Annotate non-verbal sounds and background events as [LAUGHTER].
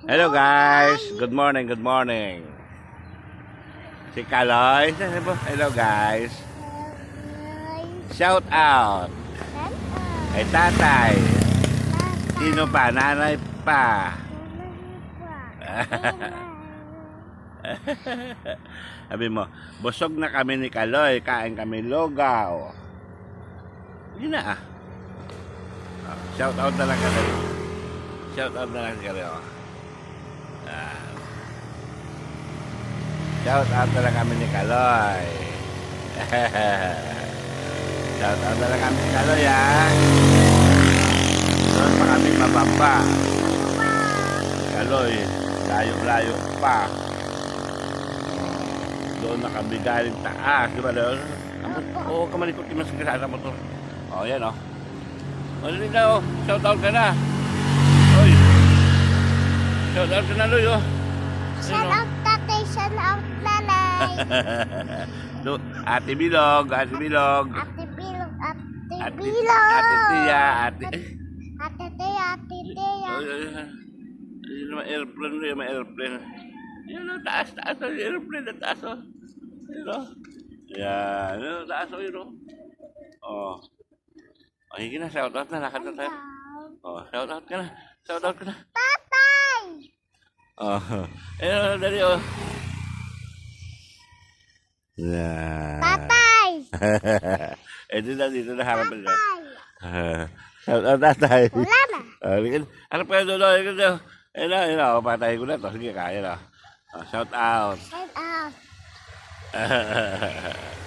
Hello guys, good morning, good morning. Si Kaloy, hello guys. Shout out kay tatay. Sino pa? Nanay pa. [LAUGHS] Sabi mo, busog na kami ni Kaloy, kain kami logaw. Yun na ah. Ah, Shout out na lang kami. Shout out na lang kami. Oh. Ah. Shout out na lang kami ni Kaloy. [LAUGHS] Shout out na lang kami ni Kaloy ah. Doon pa kami mababa. Kaloy, layo-layo pa. Doon na kami galing taas. Di ba doon? Oo, kamalikot yung mas kasama mo to. O, yan o. O, dali na o. Shout out ka na. Shout out ka na, Loy o. Shout out tatay, shout out nanay. [LAUGHS] Do, Ate Bilog, Ate Bilog. Ate Bilog, Ate Bilog. Ate Tia, Ate... Ate Tia, Ate Tia. Yun naman airplane, yun naman airplane. Yun o, taas, taas o, yung airplane na taas o. Yun o. Yan, yun o, taas o, yun o. Oh. Oh, higi na, shout out na, nakanta tayo. Oh, shout out ka na. Shout out ka na. Tatay! Oh. Ayun, dali oh. Yan. Tatay! [LAUGHS] eh, dito na, dito na harapan ka. Tatay! Shout [LAUGHS] out tatay. Wala na. Ah, ligan. Ano pa yun. Ayun na, ayun na. Oh, patay ko na to. Sige, kaya na. Oh, shout out. Shout out. [LAUGHS]